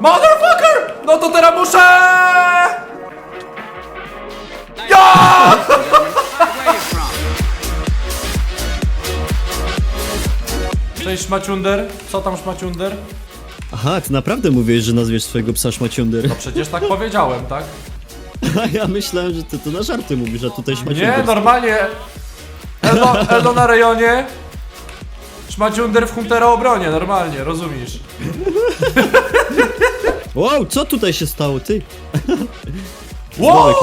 Motherfucker! No to teraz muszę! Ja! Cześć Szmaciunder, co tam Szmaciunder? Aha, ty naprawdę mówisz, że nazwiesz swojego psa szmaciunder. No przecież tak powiedziałem, tak? A ja myślałem, że ty to na żarty mówisz, a tutaj Nie, normalnie. Elo, elo na rejonie. Szmaciunder w Huntera obronie, normalnie, rozumiesz? Wow, co tutaj się stało, ty? Wow!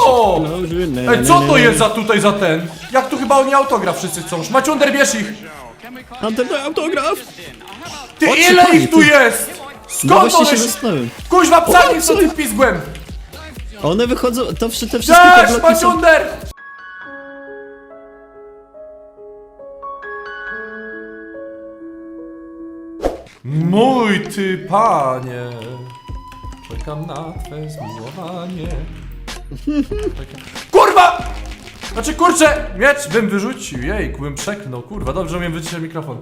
Ej, co to jest za tutaj za ten? Jak tu chyba oni autograf wszyscy chcą? Szmaciunder, bierz ich! Antena autograf! Ty, ile panie, ich tu ty- jest? No Skąd właśnie one się się... zastanawiam. Kuźwa, psami O, co- tym pizgłem! One wychodzą, to wszy- te wszystkie Cześć, są... Mój ty panie, czekam na twe zmiłowanie. Czekam. Kurwa! Znaczy kurczę, miecz bym wyrzucił, jejku, bym przeknął, kurwa, dobrze, że mnie wyciszył mikrofon.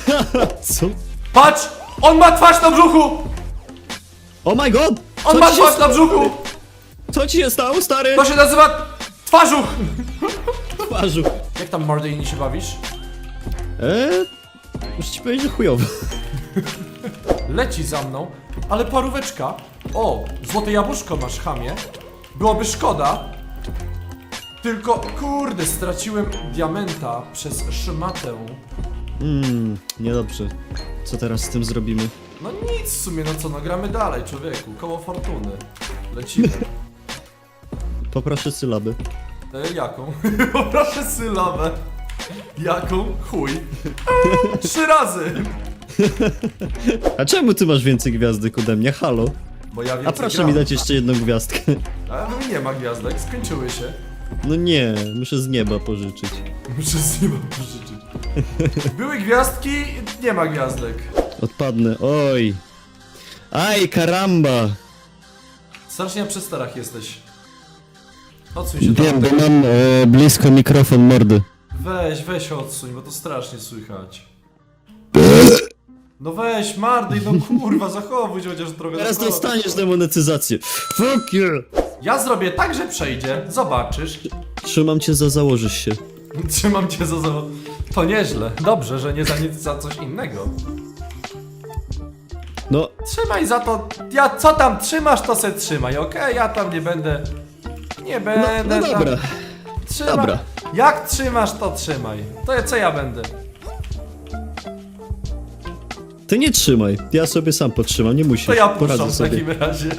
Co? Patrz! On ma twarz na brzuchu! Oh my god! On Co ma ci, się, twarz na brzuchu! co ci się stało, stary? To się nazywa twarzuch! Twarzu. Jak tam mordy inni się bawisz? Eee, muszę ci powiedzieć, że chujowo. Leci za mną, ale paróweczka. O, złote jabłuszko masz, chamie. Byłoby szkoda. Tylko, kurde, straciłem diamenta przez szmatę. Mmm, niedobrze. Co teraz z tym zrobimy? No nic w sumie, no co, no gramy dalej, człowieku. Koło fortuny. Lecimy. Poproszę sylaby. E, jaką? Poproszę sylabę. Jaką? Chuj. Trzy razy. A czemu ty masz więcej gwiazdek ode mnie? Halo? Bo ja A więcej proszę gram. mi dać jeszcze jedną gwiazdkę. Ale no nie ma gwiazdek, skończyły się. No nie, muszę z nieba pożyczyć. Muszę z nieba pożyczyć. Były gwiazdki, nie ma gwiazdek. Odpadnę, oj. Aj, karamba! Strasznie na przestarach jesteś. Odsuń się Wiem, tam. bo mam e, blisko mikrofon mordy. Weź, weź odsuń, bo to strasznie słychać. No weź, Mardy, no kurwa, zachowuj się chociaż trochę. Teraz no. dostaniesz demonetyzację. Fuck you! Ja zrobię tak, że przejdzie, zobaczysz. Trzymam cię za założysz się. Trzymam cię za... za... To nieźle. Dobrze, że nie za nic, za coś innego. No, Trzymaj za to. Ja co tam trzymasz, to se trzymaj, okej? Ja tam nie będę. Nie no, będę. no tam- dobra. Trzyma... dobra. Jak trzymasz, to trzymaj. To co ja będę? Ty nie trzymaj, ja sobie sam potrzymam, nie musisz. To ja puszczam w takim razie.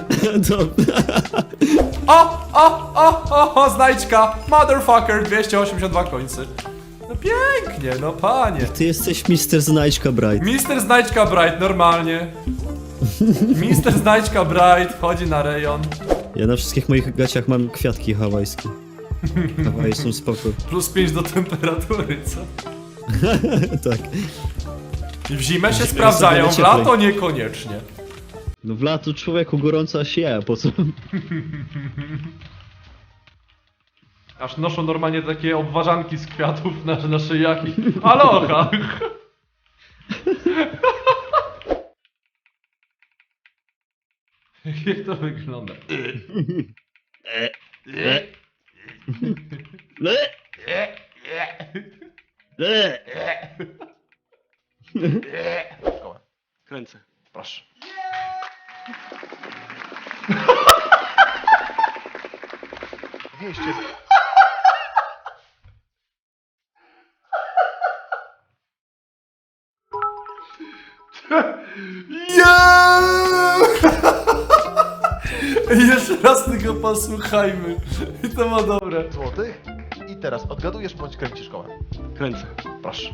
Dobra. O, o, o, o, o, znajdźka. Motherfucker, 282 końcy. No pięknie, no panie. Ty jesteś Mister Znajdźka Bright. Mister Znajdźka Bright, normalnie. Mister Znajdźka Bright wchodzi na rejon. Ja na wszystkich moich gaciach mam kwiatki hawajskie. Hawaje są spoko. Plus 5 do temperatury, co? tak. I w zimę się sprawdzają, w cieplej. lato niekoniecznie. No w lato człowieku gorąco się je, po co? Aż noszą normalnie takie obwarzanki z kwiatów na, na szyjach i... Aloha! Jak to wygląda? Szkołę. Kręcę. Proszę. Wieście. Jeszcze raz tego posłuchajmy. I to ma dobre. Złotych. I teraz odgadujesz bądź kręcisz kołem. Kręcę. Proszę.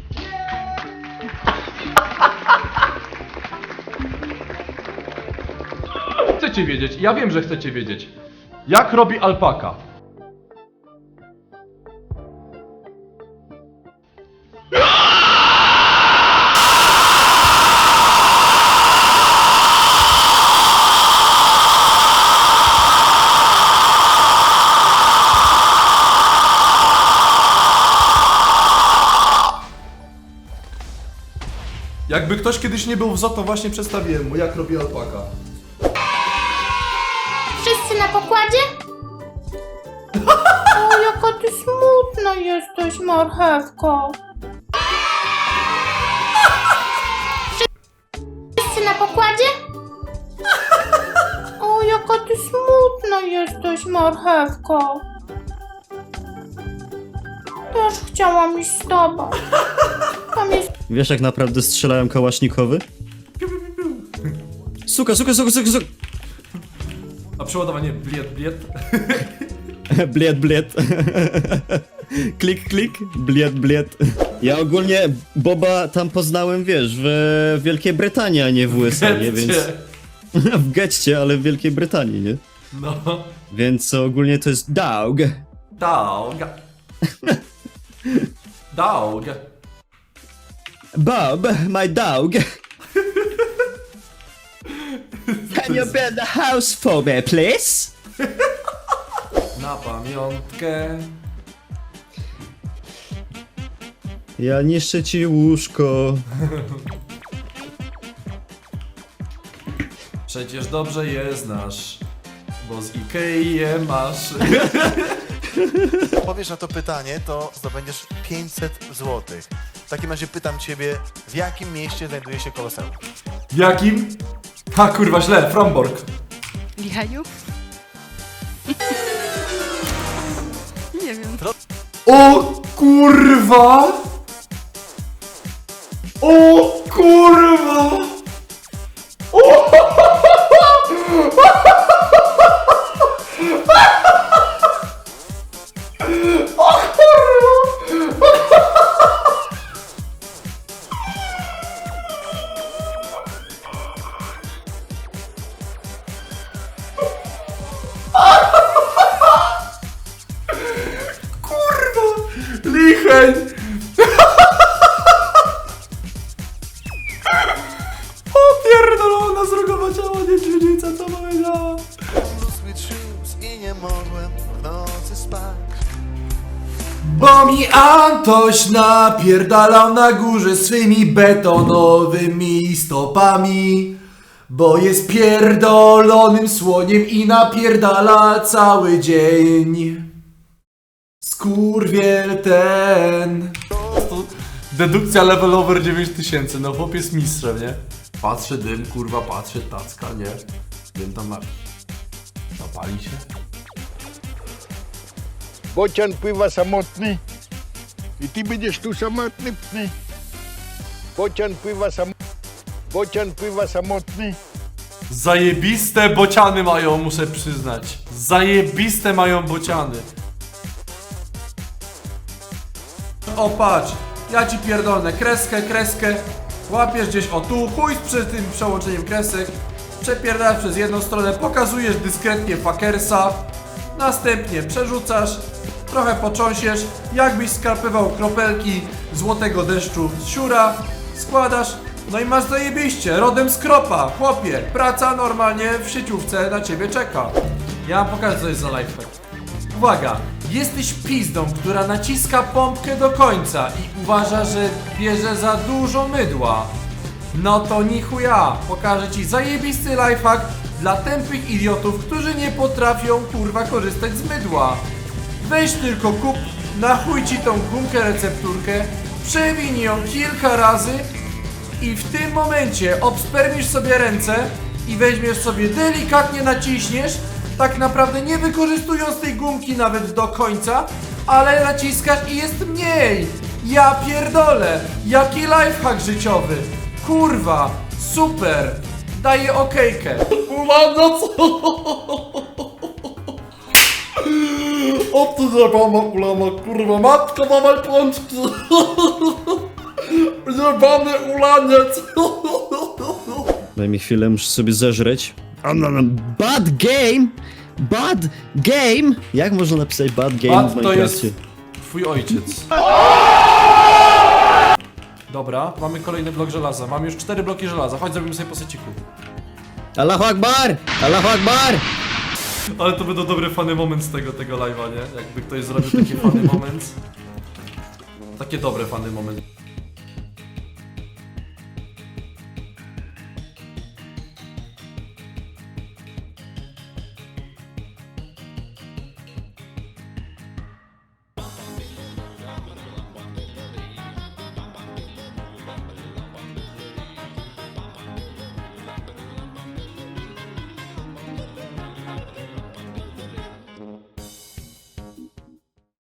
Chcecie wiedzieć, ja wiem, że chcecie wiedzieć. Jak robi alpaka? Jakby ktoś kiedyś nie był w ZO, to właśnie przedstawiłem mu, jak robi alpaka. Pokładzie? O, jaka ty smutna jesteś, marchewko. Wszyscy na pokładzie? O, jaka ty smutna jesteś, marchewko. Też chciałam iść z tobą. Tam jest Wiesz jak naprawdę strzelają kałasznikowy? Suka, suka, suka, suka, suka. A przeładowanie bliet, bliet. Bliet, bliet. klik, klik, bliet, bliet. Ja ogólnie Boba tam poznałem, wiesz, w Wielkiej Brytanii, a nie w USA, nie? Więc... W getcie, ale w Wielkiej Brytanii, nie? No. Więc ogólnie to jest dog. Dog. Dog. Bob, my dog. Can you build a house for me, please? Na pamiątkę. Ja niszczę ci łóżko. Przecież dobrze je znasz. Bo z Ikei je masz. Powiesz na to pytanie, to zdobędziesz 500 zł. W takim razie pytam ciebie, w jakim mieście znajduje się Koloseum? W jakim? Ha kurwa źle, Fromborg. Lichaju? Nie wiem. O kurwa! O kurwa! O! Licheń! O pierdolona zrogowa ciała niedźwiedzica, co powiedziała? Sweet shoes i nie mogłem w nocy spać. Bo mi Antoś napierdalał na górze swymi betonowymi stopami Bo jest pierdolonym słoniem i napierdala cały dzień Skurwiel ten Dedukcja level over 9000, no chłop jest mistrzem, nie? Patrzę dym, kurwa, patrzę tacka, nie? Dym tam ma... Zapali się? Bocian pływa samotny i ty będziesz tu samotny. Pny. Bocian pływa sam... Bocian pływa samotny. Zajebiste bociany mają, muszę przyznać. Zajebiste mają bociany. O patrz, ja ci pierdolę kreskę, kreskę. Łapiesz gdzieś o tu, chuj przed tym przełączeniem kresek. Przepierdalasz przez jedną stronę, pokazujesz dyskretnie fakersa. Następnie przerzucasz, trochę począsiesz, jakbyś skarpywał kropelki złotego deszczu z siura, składasz, no i masz zajebiście, rodem z kropa, chłopie, praca normalnie w sieciówce na ciebie czeka. Ja wam pokażę co jest za lifehack. Uwaga, jesteś pizdą, która naciska pompkę do końca i uważa, że bierze za dużo mydła. No to ni chuja, pokażę ci zajebisty lifehack dla tępych idiotów, którzy nie potrafią kurwa korzystać z mydła. Weź tylko kup, na chuj ci tą gumkę recepturkę, przewin ją kilka razy i w tym momencie obspermisz sobie ręce i weźmiesz sobie delikatnie naciśniesz, tak naprawdę nie wykorzystując tej gumki nawet do końca, ale naciskasz i jest mniej. Ja pierdolę, jaki lifehack życiowy. Kurwa, super. Daję okejkę. Uwaga, co? O ty zjebana ulana, kurwa, matka mama pączki. Zjebany ulaniec. Daj mi chwilę, muszę sobie zeżreć. Bad game! Bad game! Jak można napisać bad game w Bad to jest Minecrafcie? twój ojciec. Dobra, mamy kolejny blok żelaza. Mam już cztery bloki żelaza. Chodź, zrobimy sobie po seciku. Allahu Akbar! Allahu Akbar! Ale to będą dobre fany moment z tego, tego live'a, nie? Jakby ktoś zrobił taki fany moment. Takie dobre fany moment.